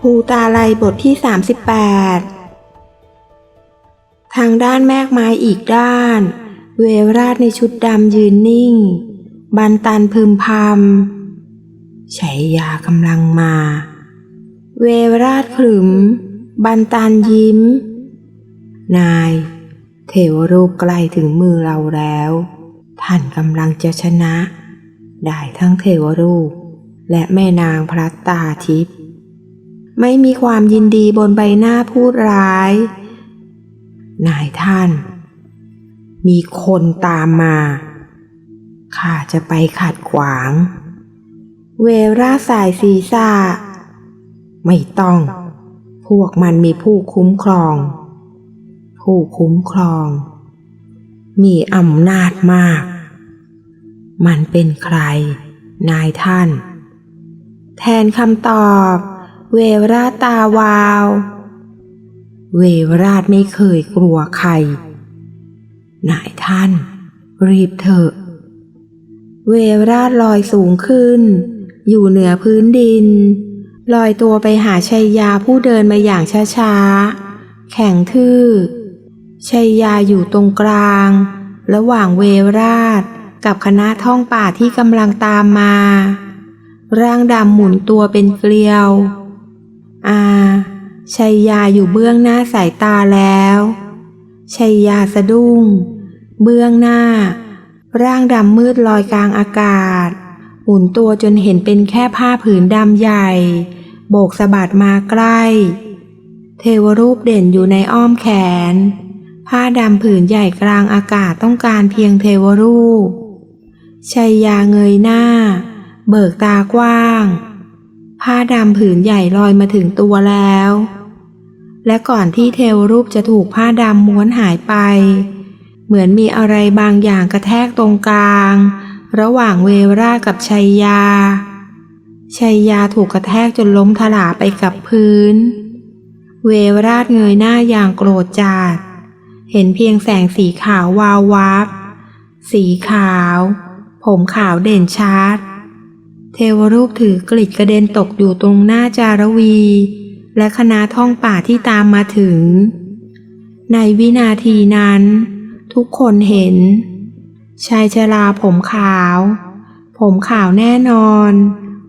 ภูตาไลบทที่ 38 ทางด้านแมกไม้อีกด้าน เวราชในชุดดำยืนนิ่ง บันตันพึมพำชัยยากำลังมา เวราชขรึม บันตันยิ้ม นาย เทวรูปใกล้ถึงมือเราแล้ว ท่านกำลังจะชนะ ได้ทั้งเทวรูป และแม่นางพระตาทิพย์ไม่มีความยินดีบนใบหน้าพูดร้าย นายท่าน มีคนตามมาข้าจะไปขัดขวาง เวราสายศีรษะไม่ต้อง พวกมันมีผู้คุ้มครอง ผู้คุ้มครอง มีอำนาจมาก มันเป็นใคร นายท่าน แทนคำตอบ เวราตาวาว เวราชไม่เคยกลัวใคร นายท่าน รีบเถอะ เวราชลอยสูงขึ้น อยู่เหนือพื้นดิน ลอยตัวไปหาชัยยาผู้เดินมาอย่างช้าๆ แข็งทื่อชัยยาอยู่ตรงกลาง ระหว่างเวราช กับคณะท่องป่าที่กำลังตามมา ร่างดำหมุนตัวเป็นเกลียว อาชัยยาอยู่เบื้องหน้าสายตาแล้วชัยยาสะดุ้ง เบื้องหน้า ร่างดำมืดลอยกลางอากาศ หมุนตัวจนเห็นเป็นแค่ผ้าผืนดำใหญ่ โบกสะบัดมาใกล้ เทวรูปเด่นอยู่ในอ้อมแขน ผ้าดำผืนใหญ่กลางอากาศต้องการเพียงเทวรูป ชัยยาเงยหน้า เบิกตากว้าง ผ้าดำผืนใหญ่ลอยมาถึงตัวแล้ว และก่อนที่เทวรูปจะถูกผ้าดำม้วนหายไป เหมือนมีอะไรบางอย่างกระแทกตรงกลาง ระหว่างเวรากับชัยยา ชัยยาถูกกระแทกจนล้มถลาไปกับพื้น เวราชเงยหน้าอย่างโกรธจัดเห็นเพียงแสงสีขาววาววับ สีขาว ผมขาวเด่นชัด เทวรูปถือกลิดกระเด็นตกอยู่ตรงหน้าจารวี และคณะท่องป่าที่ตามมาถึง ในวินาทีนั้น ทุกคนเห็น ชายชราผมขาว ผมขาวแน่นอน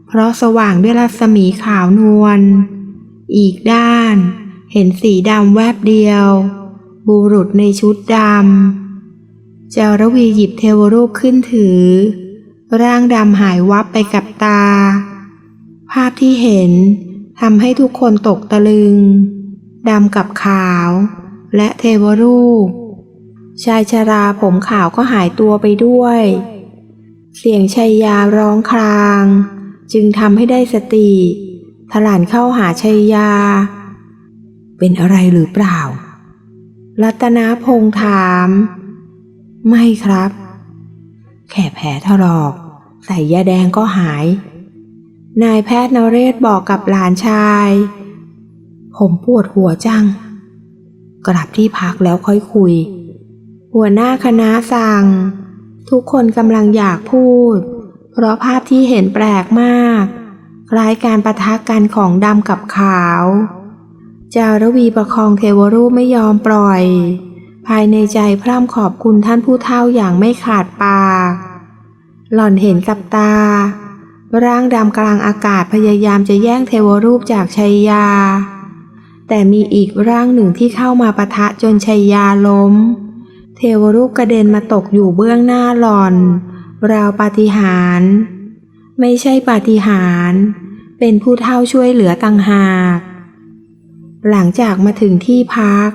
เพราะสว่างด้วยรัศมีขาวนวล อีกด้าน เห็นสีดำแวบเดียว บุรุษในชุดดำ จารวีหยิบเทวรูปขึ้นถือ ร่างดำหายวับไปกับตา ภาพที่เห็นทำให้ทุกคนตกตะลึง ดำกับขาว และเทวรูป ชายชราผมขาวก็หายตัวไปด้วย เสียงชัยยาร้องคราง จึงทำให้ได้สติถลานเข้าหาชัยยา เป็นอะไรหรือเปล่า รัตนาพงถาม ไม่ครับ แค่แผลถลอก ใส่ยาแดงก็หาย นายแพทย์นเรศบอกกับหลานชาย ผมปวดหัวจัง กลับที่พักแล้วค่อยคุย หัวหน้าคณะสั่ง ทุกคนกำลังอยากพูด เพราะภาพที่เห็นแปลกมากคล้ายการประทะกันของดำกับขาว จารวีประคองเทวรูปไม่ยอมปล่อย ภายในใจพร่ำขอบคุณท่านผู้เฒ่าอย่างไม่ขาดปาก หล่อนเห็นกับตา ร่างดำกลางอากาศพยายามจะแย่งเทวรูปจากชัยยา แต่มีอีกร่างหนึ่งที่เข้ามาปะทะจนชัยยาล้ม เทวรูปกระเด็นมาตกอยู่เบื้องหน้าหล่อน ราวปาฏิหาริย์ไม่ใช่ปาฏิหาริย์เป็นผู้เฒ่าช่วยเหลือต่างหาก หลังจากมาถึงที่พัก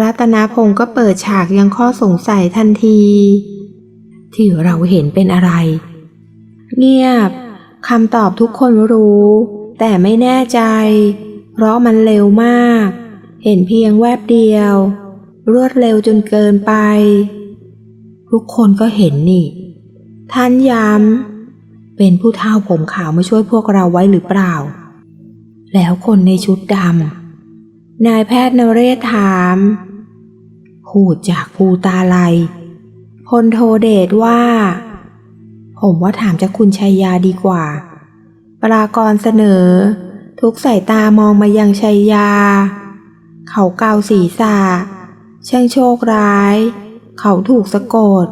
รัตนพงศ์ก็เปิดฉากยังข้อสงสัยทันที ที่เราเห็นเป็นอะไร เงียบคำตอบทุกคนรู้ แต่ไม่แน่ใจ เพราะมันเร็วมาก เห็นเพียงแวบเดียว รวดเร็วจนเกินไป ทุกคนก็เห็นนี่ ท่านย้ำเป็นผู้เฒ่าผมขาวมาช่วยพวกเราไว้หรือเปล่า แล้วคนในชุดดำ นายแพทย์นเรศถาม พูดจากภูตาไลพลโทเดชว่า ผมว่าถามจากคุณชัยยาดีกว่า ปรากรเสนอ ทุกสายตามองมายังชัยยา เขาเกาศีรษะช่างโชคร้าย เขาถูกสะกด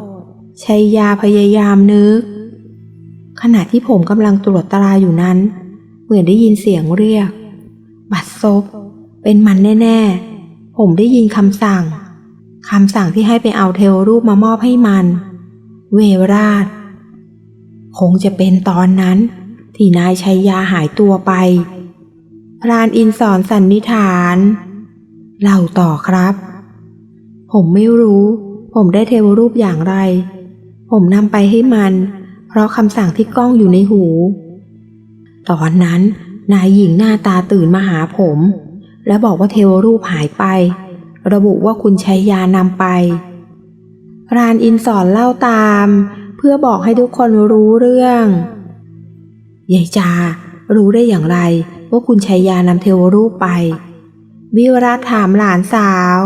ชัยยาพยายามนึก ขณะที่ผมกำลังตรวจตราอยู่นั้น เหมือนได้ยินเสียงเรียก บัดซบ เป็นมันแน่ ๆ ผมได้ยินคำสั่ง คำสั่งที่ให้ไปเอาเทวรูปมามอบให้มัน เวราช คงจะเป็นตอนนั้น ที่นายชัยยาหายตัวไป พรานอินสอนสันนิษฐานเล่าต่อครับ ผมไม่รู้ ผมได้เทวรูปอย่างไร ผมนำไปให้มัน เพราะคำสั่งที่ก้องอยู่ในหู ตอนนั้นนายหญิงหน้าตาตื่นมาหาผม และบอกว่าเทวรูปหายไป ระบุว่าคุณชัยยานำไป รานอินสอนเล่าตาม เพื่อบอกให้ทุกคนรู้เรื่องยายจา รู้ได้อย่างไรว่าคุณชัยยานำเทวรูปไป วิวรัตถามหลานสาว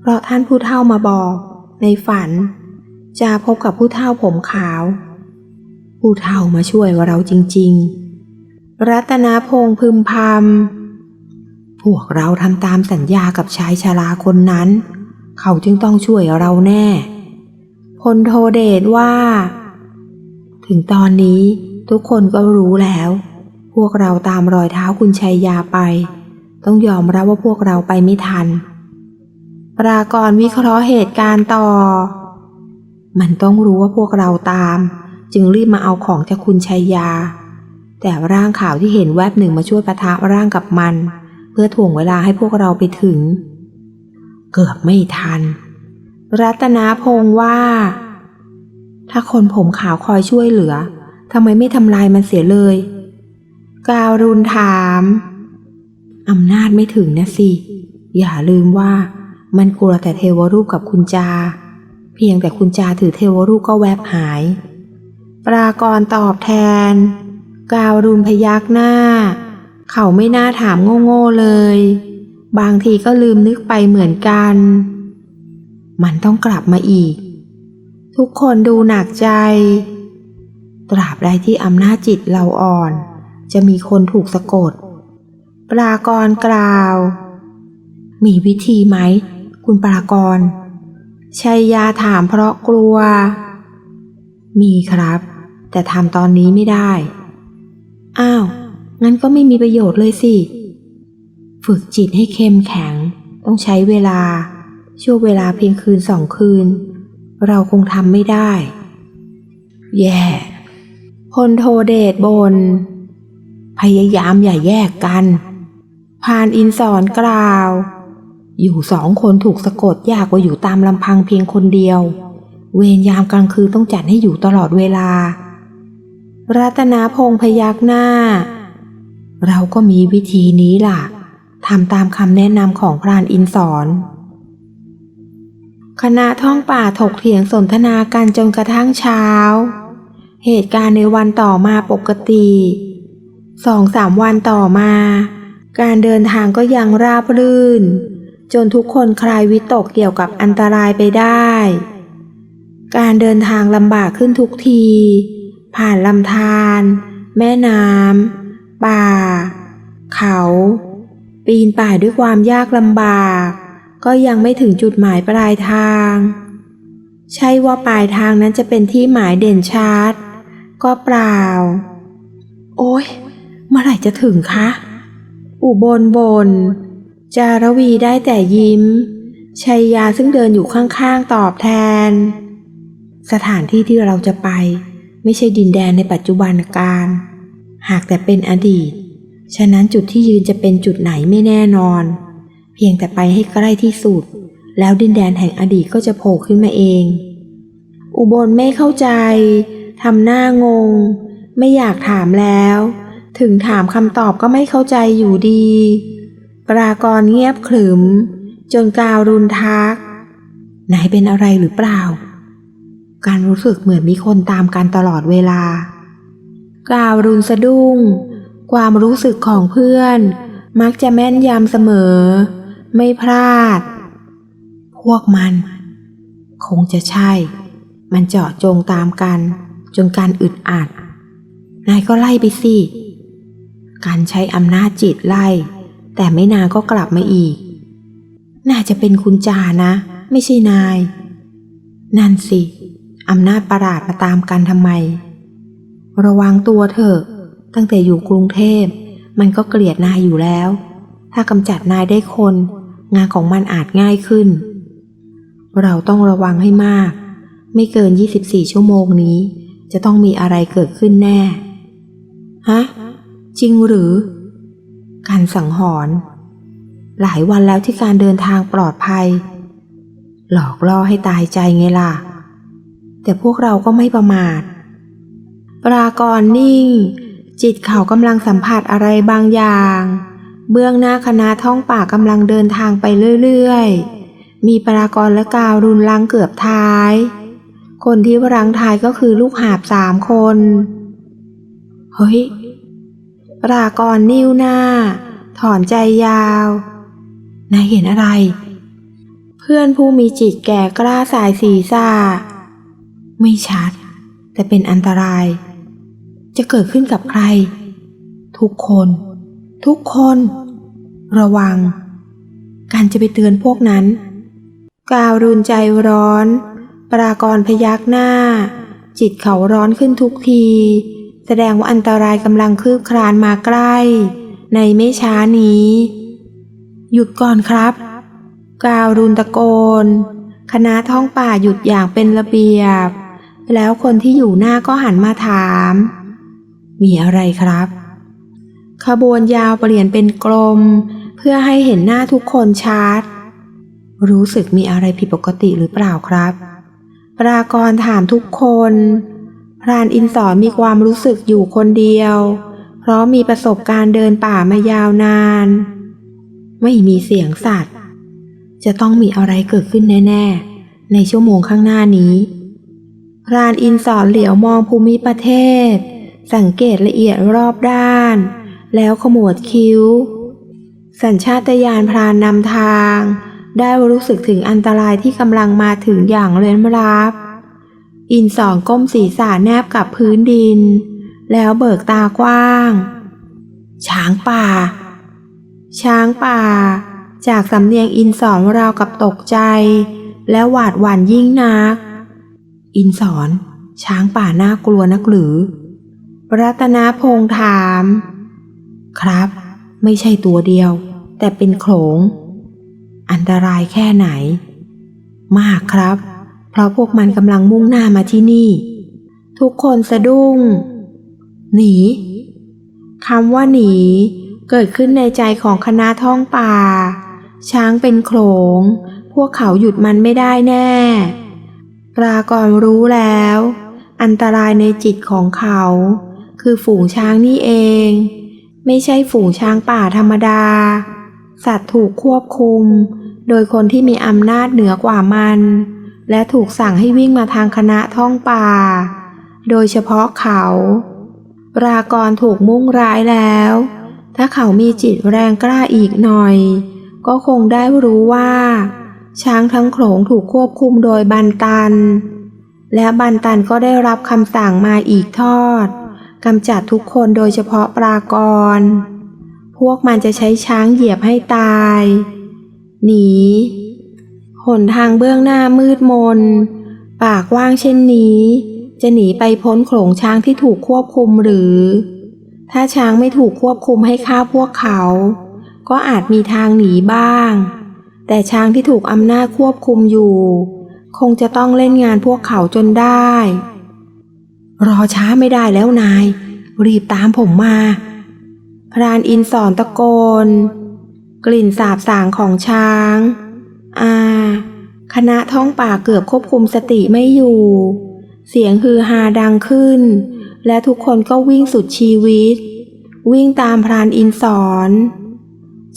เพราะท่านผู้เฒ่ามาบอก ในฝัน จะพบกับผู้เฒ่าผมขาว ผู้เฒ่ามาช่วยเราจริง ๆ รัตนาพงพึมพำ พวกเราทำตามสัญญากับชายชราคนนั้น เขาจึงต้องช่วยเราแน่ พลโทเดชว่า ถึงตอนนี้ทุกคนก็รู้แล้ว พวกเราตามรอยเท้าคุณชัยยาไป ต้องยอมรับว่าพวกเราไปไม่ทัน ปรากรวิเคราะห์เหตุการณ์ต่อ มันต้องรู้ว่าพวกเราตาม จึงรีบมาเอาของจากคุณชัยยา แต่ร่างข่าวที่เห็นแวบหนึ่งมาช่วยประทะร่างกับมัน พื่อถ่วงเวลาให้พวกเราไปถึง เกือบไม่ทัน รัตนาพงษ์ว่า ถ้าคนผมขาวคอยช่วยเหลือทำไมไม่ทำลายมันเสียเลย กาวรุณถามอำนาจไม่ถึงนะสิ อย่าลืมว่ามันกลัวแต่เทวรูปกับคุณจา เพียงแต่คุณจาถือเทวรูปก็แวบหาย ปรากรตอบแทน กาวรุณพยักหน้า เขาไม่น่าถามโง่ๆเลย บางทีก็ลืมนึกไปเหมือนกัน มันต้องกลับมาอีก ทุกคนดูหนักใจ ตราบใดที่อำนาจจิตเราอ่อน จะมีคนถูกสะกด ปรากรกล่าว มีวิธีไหม คุณปรากรชัยยาถามเพราะกลัว มีครับ แต่ทำตอนนี้ไม่ได้ อ้าว งั้นก็ไม่มีประโยชน์เลยสิ ฝึกจิตให้เข้มแข็ง ต้องใช้เวลา ช่วงเวลาเพียงคืนสองคืน เราคงทำไม่ได้ แย่พลโทเดชบน พยายามอย่าแยกกัน พานอินสอนกล่าว อยู่สองคนถูกสะกดยากกว่าอยู่ตามลำพังเพียงคนเดียว เวรยามกลางคืนต้องจัดให้อยู่ตลอดเวลา รัตนาพงพยักหน้า เราก็มีวิธีนี้ล่ะทำตามคำแนะนำของพรานอินสอนคณะท่องป่าถกเถียงสนทนากันจนกระทั่งเช้า เหตุการณ์ในวันต่อมาปกติสองสามวันต่อมา การเดินทางก็ยังราบรื่น จนทุกคนคลายวิตกเกี่ยวกับอันตรายไปได้ การเดินทางลำบากขึ้นทุกที ผ่านลำธารแม่น้ำ ป่า เขา ปีนป่ายด้วยความยากลำบาก ก็ยังไม่ถึงจุดหมายปลายทาง ใช่ว่าปลายทางนั้นจะเป็นที่หมายเด่นชัด ก็เปล่า โอ้ยเมื่อไหร่จะถึงคะ อุบลบน จารวีได้แต่ยิ้ม ชัยยาซึ่งเดินอยู่ข้างๆตอบแทน สถานที่ที่เราจะไป ไม่ใช่ดินแดนในปัจจุบันการ หากแต่เป็นอดีต ฉะนั้นจุดที่ยืนจะเป็นจุดไหนไม่แน่นอน เพียงแต่ไปให้ใกล้ที่สุด แล้วดินแดนแห่งอดีตก็จะโผล่ขึ้นมาเอง อุบลไม่เข้าใจ ทำหน้างง ไม่อยากถามแล้ว ถึงถามคำตอบก็ไม่เข้าใจอยู่ดี ปรากรเงียบขรึม จนกาวรุนทัก ไหนเป็นอะไรหรือเปล่า การรู้สึกเหมือนมีคนตามกันตลอดเวลา กาวรุนสะดุ้ง ความรู้สึกของเพื่อน มักจะแม่นยำเสมอ ไม่พลาด พวกมัน คงจะใช่ มันเจาะจงตามกัน จนการอึดอัด นายก็ไล่ไปสิ การใช้อำนาจจิตไล่ แต่ไม่นานก็กลับมาอีก น่าจะเป็นคุณจานะ ไม่ใช่นาย นั่นสิ อำนาจประหลาดมาตามกันทำไม ระวังตัวเถอะ ตั้งแต่อยู่กรุงเทพ มันก็เกลียดนายอยู่แล้ว ถ้ากำจัดนายได้คน งานของมันอาจง่ายขึ้น เราต้องระวังให้มาก ไม่เกิน 24 ชั่วโมงนี้ จะต้องมีอะไรเกิดขึ้นแน่ ฮะ จริงหรือ การสังหรณ์หลายวันแล้วที่การเดินทางปลอดภัย หลอกล่อให้ตายใจไงล่ะ แต่พวกเราก็ไม่ประมาท ปรากรนิ่ง จิตเขากำลังสัมผัสอะไรบางอย่าง เบื้องหน้าคณะท่องป่ากำลังเดินทางไปเรื่อยๆ มีปรากรและกาวรุนลังเกือบท้าย คนที่รังท้ายก็คือลูกหาบสามคน เฮ้ย ปรากรนิ้วหน้า ถอนใจยาวนายเห็นอะไร เพื่อนผู้มีจิตแก่กล้าสายสีซ่าไม่ชัด แต่เป็นอันตราย จะเกิดขึ้นกับใคร ทุกคน ทุกคน ระวัง การจะไปเตือนพวกนั้น กาวรุนใจร้อน ปรากรพยักหน้า จิตเขาร้อนขึ้นทุกที แสดงว่าอันตรายกำลังคืบคลานมาใกล้ ในไม่ช้านี้ หยุดก่อนครับ กาวรุนตะโกน คณะท่องป่าหยุดอย่างเป็นระเบียบแล้วคนที่อยู่หน้าก็หันมาถาม มีอะไรครับ ขบวนยาวเปลี่ยนเป็นกลม เพื่อให้เห็นหน้าทุกคนชัด รู้สึกมีอะไรผิดปกติหรือเปล่าครับ ปรากรถามทุกคน พรานอินสอนมีความรู้สึกอยู่คนเดียว เพราะมีประสบการณ์เดินป่ามายาวนาน ไม่มีเสียงสัตว์ จะต้องมีอะไรเกิดขึ้นแน่ ๆ ในชั่วโมงข้างหน้านี้พรานอินสอนเหลียวมองภูมิประเทศ สังเกตละเอียดรอบด้าน แล้วขมวดคิ้ว สัญชาตญาณพรานนำทาง ได้รู้สึกถึงอันตรายที่กำลังมาถึงอย่างเร้นลับ อินสองก้มศีรษะแนบกับพื้นดิน แล้วเบิกตากว้าง ช้างป่า ช้างป่า จากสำเนียงอินสอนราวกับตกใจ และหวาดหวั่นยิ่งนัก อินสอนช้างป่าน่ากลัวนักหรือ รัตนาพงษ์ถาม ครับ ไม่ใช่ตัวเดียว แต่เป็นโขลง อันตรายแค่ไหน มากครับ เพราะพวกมันกำลังมุ่งหน้ามาที่นี่ ทุกคนสะดุ้ง หนีคำว่าหนี เกิดขึ้นในใจของคณะท่องป่า ช้างเป็นโขลง พวกเขาหยุดมันไม่ได้แน่ปรากรรู้แล้ว อันตรายในจิตของเขา คือฝูงช้างนี่เอง ไม่ใช่ฝูงช้างป่าธรรมดา สัตว์ถูกควบคุม โดยคนที่มีอำนาจเหนือกว่ามัน และถูกสั่งให้วิ่งมาทางคณะท่องป่า โดยเฉพาะเขาปรากรถูกมุ่งร้ายแล้ว ถ้าเขามีจิตแรงกล้าอีกหน่อย ก็คงได้รู้ว่า ช้างทั้งโขลงถูกควบคุมโดยบันตันและบันตันก็ได้รับคำสั่งมาอีกทอด กำจัดทุกคนโดยเฉพาะปรากร พวกมันจะใช้ช้างเหยียบให้ตาย หนี หนทางเบื้องหน้ามืดมน ปากว่างเช่นนี้ จะหนีไปพ้นโขลงช้างที่ถูกควบคุมหรือ ถ้าช้างไม่ถูกควบคุมให้ฆ่าพวกเขา ก็อาจมีทางหนีบ้าง แต่ช้างที่ถูกอำนาจควบคุมอยู่ คงจะต้องเล่นงานพวกเขาจนได้ รอช้าไม่ได้แล้วนาย รีบตามผมมา พรานอินสอนตะโกน กลิ่นสาบสางของช้าง อ่า คณะท้องป่าเกือบควบคุมสติไม่อยู่ เสียงฮือฮาดังขึ้น และทุกคนก็วิ่งสุดชีวิต วิ่งตามพรานอินสอน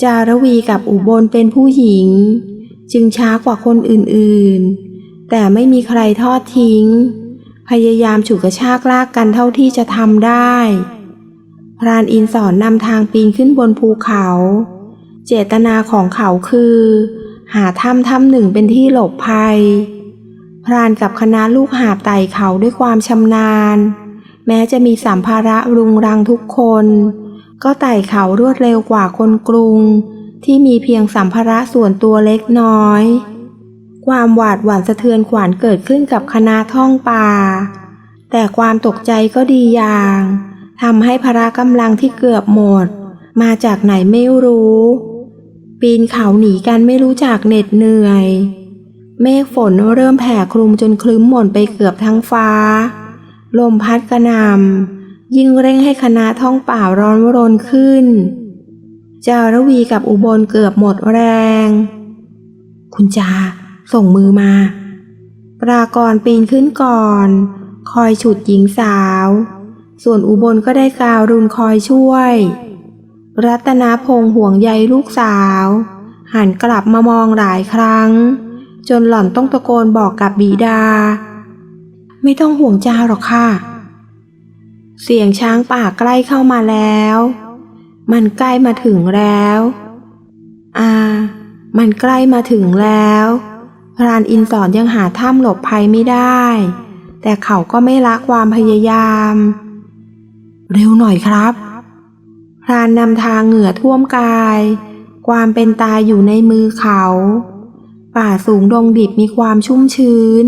จารวีกับอุบลเป็นผู้หญิง จึงช้ากว่าคนอื่นๆ แต่ไม่มีใครทอดทิ้ง พยายามฉุดกระชากลากกันเท่าที่จะทำได้ พรานอินสอนนำทางปีนขึ้นบนภูเขา เจตนาของเขาคือ หาถ้ำถ้ำหนึ่งเป็นที่หลบภัย พรานกับคณะลูกหาบไต่เขาด้วยความชำนาญ แม้จะมีสัมภาระรุงรังทุกคน ก็ไต่เขารวดเร็วกว่าคนกรุง ที่มีเพียงสัมภาระส่วนตัวเล็กน้อย ความหวาดหวั่นสะเทือนขวัญเกิดขึ้นกับคณะท่องป่า แต่ความตกใจก็ดีอย่างทำให้พละกำลังที่เกือบหมด มาจากไหนไม่รู้ ปีนเขาหนีกันไม่รู้จักเหน็ดเหนื่อย เมฆฝนเริ่มแผ่คลุมจนคลึ้มหม่นไปเกือบทั้งฟ้า ลมพัดกระหน่ำยิ่งเร่งให้คณะท่องป่าร้อนรนขึ้น จารวีกับอุบลเกือบหมดแรง คุณจา ส่งมือมา ปรากรปีนขึ้นก่อน คอยฉุดหญิงสาว ส่วนอุบลก็ได้กาวรุนคอยช่วย รัตนาพงษ์ห่วงใยลูกสาว หันกลับมามองหลายครั้ง จนหล่อนต้องตะโกนบอกกับบีดา ไม่ต้องห่วงจาหรอกค่ะ เสียงช้างป่าใกล้เข้ามาแล้ว มันใกล้มาถึงแล้ว อ่า มันใกล้มาถึงแล้ว พรานอินสอนยังหาถ้ำหลบภัยไม่ได้ แต่เขาก็ไม่ละความพยายาม เร็วหน่อยครับ พรานนำทางเหงื่อท่วมกาย ความเป็นตายอยู่ในมือเขา ป่าสูงดงดิบมีความชุ่มชื้น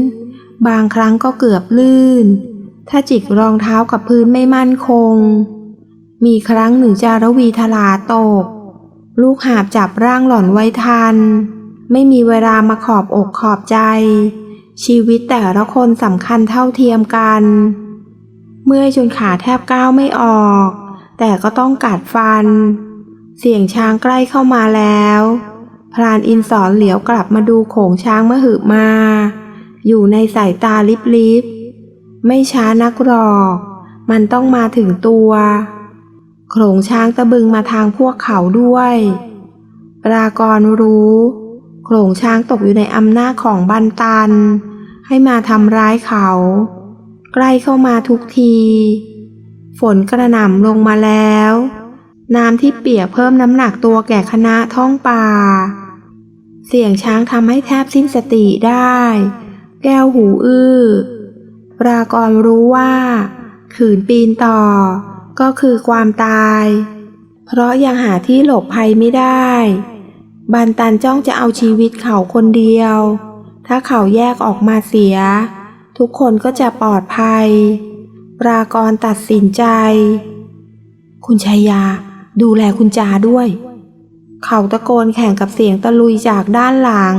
บางครั้งก็เกือบลื่น ถ้าจิกรองเท้ากับพื้นไม่มั่นคง มีครั้งหนึ่งจารวีทลาตก ลูกหาบจับร่างหล่อนไว้ทัน ไม่มีเวลามาขอบอกขอบใจ ชีวิตแต่ละคนสำคัญเท่าเทียมกัน เมื่อยจนขาแทบก้าวไม่ออก แต่ก็ต้องกัดฟัน เสียงช้างใกล้เข้ามาแล้ว พรานอินสอนเหลียวกลับมาดูโขงช้างมหึมา อยู่ในสายตาลิบลิบไม่ช้านักหรอก มันต้องมาถึงตัวโขงช้างตะบึงมาทางพวกเขาด้วย ปรากรรู้ โขงช้างตกอยู่ในอำนาจของบันตัน ให้มาทำร้ายเขา ใกล้เข้ามาทุกที ฝนกระหน่ำลงมาแล้ว น้ำที่เปียกเพิ่มน้ำหนักตัวแก่คณะท่องป่า เสียงช้างทำให้แทบสิ้นสติได้ แก้วหูอื้อปรากรรู้ว่า ขืนปีนต่อ ก็คือความตาย เพราะยังหาที่หลบภัยไม่ได้ บันตันจ้องจะเอาชีวิตเขาคนเดียว ถ้าเขาแยกออกมาเสีย ทุกคนก็จะปลอดภัยปรากรตัดสินใจ คุณชัยยา ดูแลคุณจาด้วย เขาตะโกนแข่งกับเสียงตะลุยจากด้านหลัง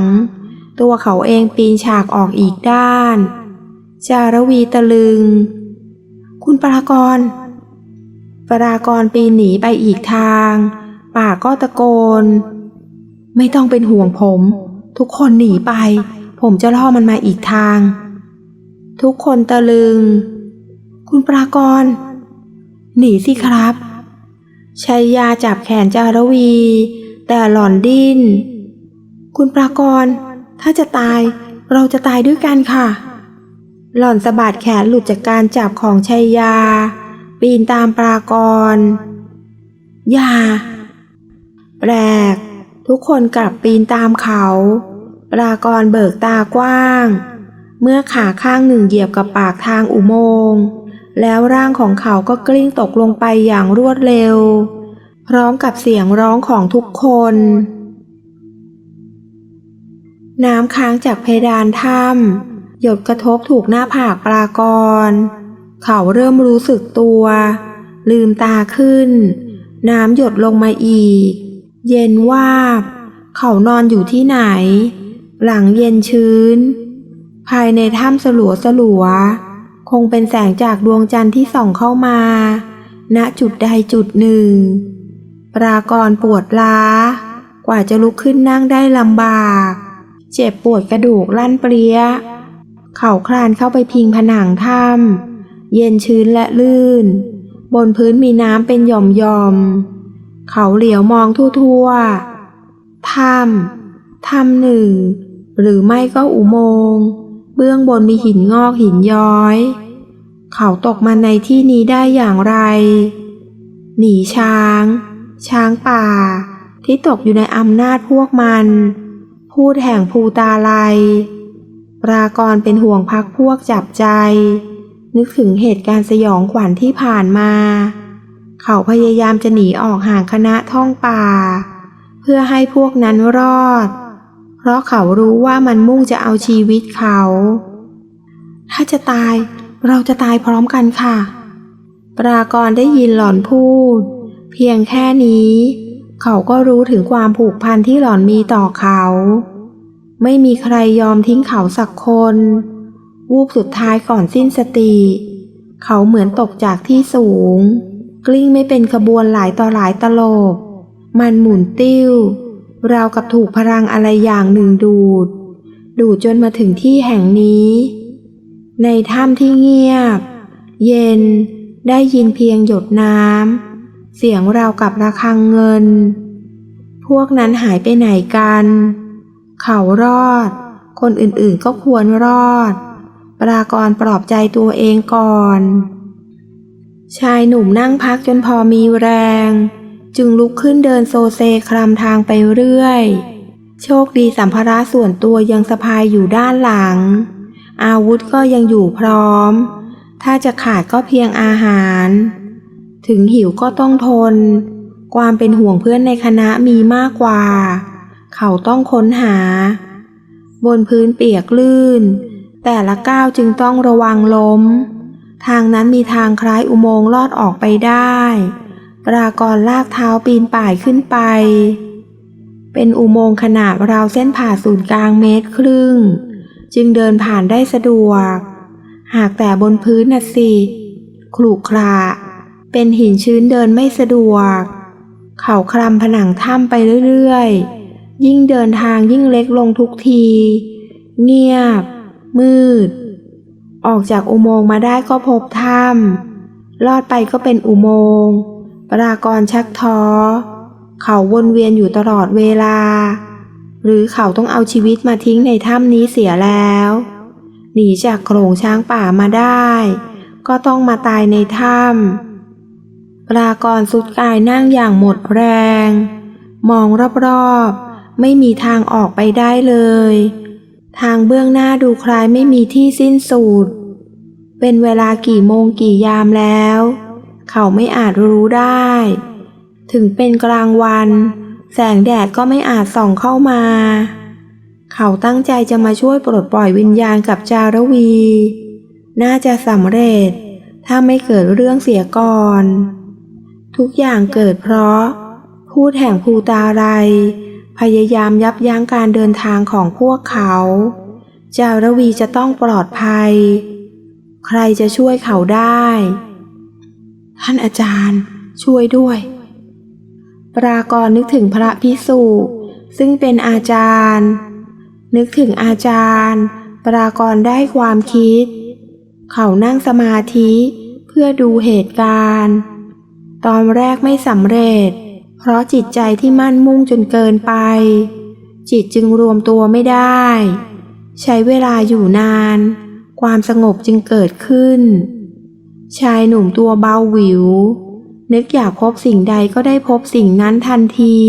ตัวเขาเองปีนฉากออกอีกด้าน จารวีตะลึง คุณปรากรปรากรปีนหนีไปอีกทาง ป่าก็ตะโกน ไม่ต้องเป็นห่วงผม ทุกคนหนีไป ผมจะล่อมันมาอีกทาง ทุกคนตะลึง คุณปรากร หนีสิครับชัยยาจับแขนจารวี แต่หล่อนดิ้น คุณปรากร ถ้าจะตายเราจะตายด้วยกันค่ะ หล่อนสะบัดแขนหลุดจากการจับของชัยยา ปีนตามปรากรอย่าแปลก ทุกคนกลับปีนตามเขาปรากรเบิกตากว้าง เมื่อขาข้างหนึ่งเหยียบกับปากทางอุโมงค์ แล้วร่างของเขาก็กลิ้งตกลงไปอย่างรวดเร็ว พร้อมกับเสียงร้องของทุกคน น้ำค้างจากเพดานถ้ำหยดกระทบถูกหน้าผากปรากร เขาเริ่มรู้สึกตัว ลืมตาขึ้น น้ำหยดลงมาอีก เย็นวาบ เขานอนอยู่ที่ไหน หลังเย็นชื้น ภายในถ้ำสลัวสลัว คงเป็นแสงจากดวงจันทร์ที่ส่องเข้ามา ณจุดใดจุดหนึ่ง ปรากรปวดล้า กว่าจะลุกขึ้นนั่งได้ลำบาก เจ็บปวดกระดูกลั่นเปรี้ย เขาคลานเข้าไปพิงผนังถ้ำเย็นชื้นและลื่น บนพื้นมีน้ำเป็นหย่อมๆ เขาเหลียวมองทั่วๆถ้ำถ้ำหนึ่ง หรือไม่ก็อุโมงค์เบื้องบนมีหินงอกหินย้อย เขาตกมาในที่นี้ได้อย่างไร หนีช้าง ช้างป่า ที่ตกอยู่ในอำนาจพวกมัน พูดแห่งภูตาไลปปรากรเป็นห่วงพักพวกจับใจ นึกถึงเหตุการณ์สยองขวัญที่ผ่านมา เขาพยายามจะหนีออกห่างคณะท่องป่า เพื่อให้พวกนั้นรอด เพราะเขารู้ว่ามันมุ่งจะเอาชีวิตเขา ถ้าจะตายเราจะตายพร้อมกันค่ะ ปรากรได้ยินหล่อนพูด เพียงแค่นี้ เขาก็รู้ถึงความผูกพันที่หล่อนมีต่อเขา ไม่มีใครยอมทิ้งเขาสักคน วูบสุดท้ายก่อนสิ้นสติ เขาเหมือนตกจากที่สูง กลิ้งไม่เป็นขบวนหลายต่อหลายตลบ มันหมุนติ้ว ราวกับถูกพลังอะไรอย่างหนึ่งดูด ดูดจนมาถึงที่แห่งนี้ ในถ้ำที่เงียบ เย็นได้ยินเพียงหยดน้ำ เสียงราวกับระฆังเงิน พวกนั้นหายไปไหนกัน เขารอด คนอื่นๆก็ควรรอด ปรากรปลอบใจตัวเองก่อน ชายหนุ่มนั่งพักจนพอมีแรง จึงลุกขึ้นเดินโซเซคลำทางไปเรื่อย โชคดีสัมภาระส่วนตัวยังสะพายอยู่ด้านหลัง อาวุธก็ยังอยู่พร้อม ถ้าจะขาดก็เพียงอาหาร ถึงหิวก็ต้องทน ความเป็นห่วงเพื่อนในคณะมีมากกว่า เขาต้องค้นหา บนพื้นเปียกลื่น แต่ละก้าวจึงต้องระวังล้ม ทางนั้นมีทางคล้ายอุโมงค์ลอดออกไปได้ ปรากรลากเท้าปีนป่ายขึ้นไป เป็นอุโมงค์ขนาดราวเส้นผ่าศูนย์กลางเมตรครึ่ง จึงเดินผ่านได้สะดวก หากแต่บนพื้นน่ะสิขรุขระเป็นหินชื้นเดินไม่สะดวก เขาคลำผนังถ้ำไปเรื่อยๆ ยิ่งเดินทางยิ่งเล็กลงทุกที เงียบ มืด ออกจากอุโมงค์มาได้ก็พบถ้ำลอดไปก็เป็นอุโมงค์ปรากรชักท้อ เขาวนเวียนอยู่ตลอดเวลา หรือเขาต้องเอาชีวิตมาทิ้งในถ้ำนี้เสียแล้ว หนีจากโขลงช้างป่ามาได้ ก็ต้องมาตายในถ้ำปรากรสุดกายนั่งอย่างหมดแรง มองรอบๆ ไม่มีทางออกไปได้เลย ทางเบื้องหน้าดูคล้ายไม่มีที่สิ้นสุด เป็นเวลากี่โมงกี่ยามแล้ว เขาไม่อาจรู้ได้ ถึงเป็นกลางวัน แสงแดดก็ไม่อาจส่องเข้ามา เขาตั้งใจจะมาช่วยปลดปล่อยวิญญาณกับจารวี น่าจะสำเร็จ ถ้าไม่เกิดเรื่องเสียก่อน ทุกอย่างเกิดเพราะ พูดแห่งภูตาไร พยายามยับยั้งการเดินทางของพวกเขา จารวีจะต้องปลอดภัย ใครจะช่วยเขาได้ ท่านอาจารย์ช่วยด้วย ปรากรนึกถึงพระพิสุซึ่งเป็นอาจารย์ นึกถึงอาจารย์ ปรากรได้ความคิด เขานั่งสมาธิเพื่อดูเหตุการณ์ ตอนแรกไม่สำเร็จ เพราะจิตใจที่มั่นมุ่งจนเกินไป จิตจึงรวมตัวไม่ได้ ใช้เวลาอยู่นาน ความสงบจึงเกิดขึ้น ชายหนุ่มตัวเบาหวิว นึกอยากพบสิ่งใดก็ได้พบสิ่งนั้นทันที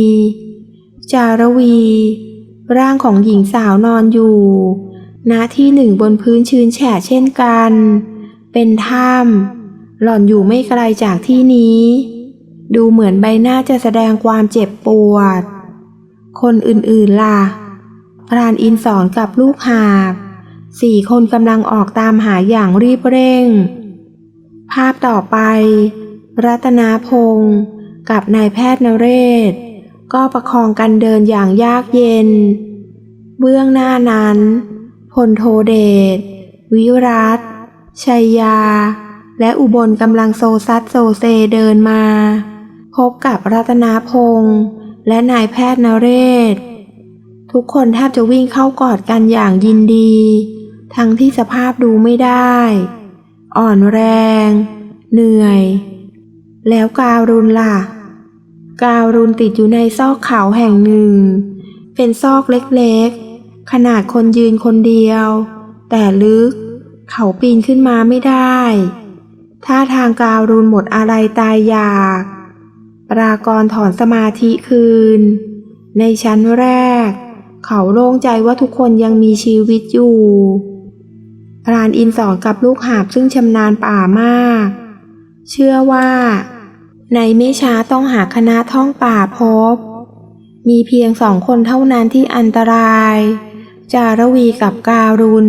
จารวี ร่างของหญิงสาวนอนอยู่ณที่หนึ่งบนพื้นชื้นแฉะเช่นกัน เป็นถ้ำหล่อนอยู่ไม่ไกลจากที่นี้ ดูเหมือนใบหน้าจะแสดงความเจ็บปวด คนอื่นๆล่ะ พรานอินสอนกับลูกหาบ สี่คนกำลังออกตามหาอย่างรีบเร่ง ภาพต่อไป รัตนาพงศ์กับนายแพทย์นเรศ ก็ประคองกันเดินอย่างยากเย็น เบื้องหน้านั้นพลโทเดช วิรัตชัยยาและอุบลกำลังโซซัดโซเซเดินมา พบกับรัตนาพงศ์และนายแพทย์นเรศ ทุกคนแทบจะวิ่งเข้ากอดกันอย่างยินดี ทั้งที่สภาพดูไม่ได้ อ่อนแรง เหนื่อย แล้วการุณล่ะ การุณติดอยู่ในซอกเขาแห่งหนึ่ง เป็นซอกเล็กๆ ขนาดคนยืนคนเดียว แต่ลึก เขาปีนขึ้นมาไม่ได้ท่าทางการุณหมดอะไรตายอยาก ปรากรถอนสมาธิคืน ในชั้นแรก เขาโล่งใจว่าทุกคนยังมีชีวิตอยู่ พรานอินสอนกับลูกหาบซึ่งชำนาญป่ามาก เชื่อว่า ในไม่ช้าต้องหาคณะท่องป่าพบ มีเพียงสองคนเท่านั้นที่อันตราย จารวีกับการุณ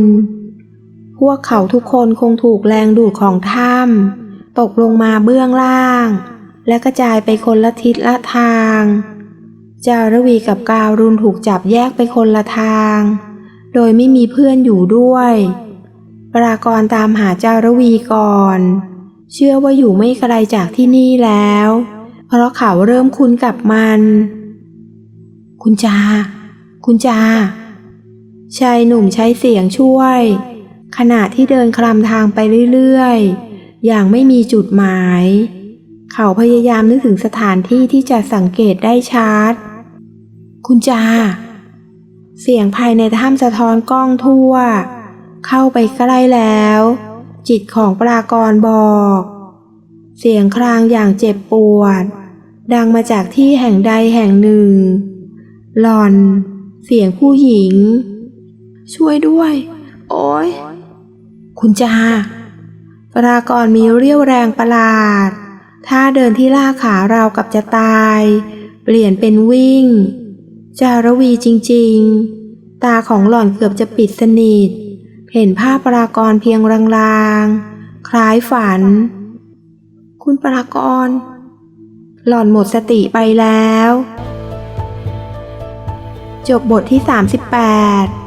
พวกเขาทุกคนคงถูกแรงดูดของถ้ำตกลงมาเบื้องล่าง และกระจายไปคนละทิศละทาง จารวีกับการุณถูกจับแยกไปคนละทาง โดยไม่มีเพื่อนอยู่ด้วย ปรากรตามหาจารวีก่อน เชื่อว่าอยู่ไม่ไกลจากที่นี่แล้ว เพราะเขาเริ่มคุ้นกับมัน คุณจา คุณจา ชายหนุ่มใช้เสียงช่วย ขณะที่เดินคลำทางไปเรื่อยๆ อย่างไม่มีจุดหมาย เขาพยายามนึกถึงสถานที่ที่จะสังเกตได้ชัด คุณจา เสียงภายในถ้ำสะท้อนกล้องทั่ว เข้าไปใกล้แล้ว จิตของปรากรบอก เสียงครางอย่างเจ็บปวด ดังมาจากที่แห่งใดแห่งหนึ่ง หลอน เสียงผู้หญิง ช่วยด้วย โอ้ยคุณจาปรากรมีเรี่ยวแรงประหลาด ถ้าเดินที่ล่าขาราวกับจะตาย เปลี่ยนเป็นวิ่ง จารวีจริง ๆ ตาของหล่อนเกือบจะปิดสนิท เห็นภาพปรากรเพียงลางๆ คล้ายฝัน คุณปรากร หล่อนหมดสติไปแล้ว จบบทที่ 38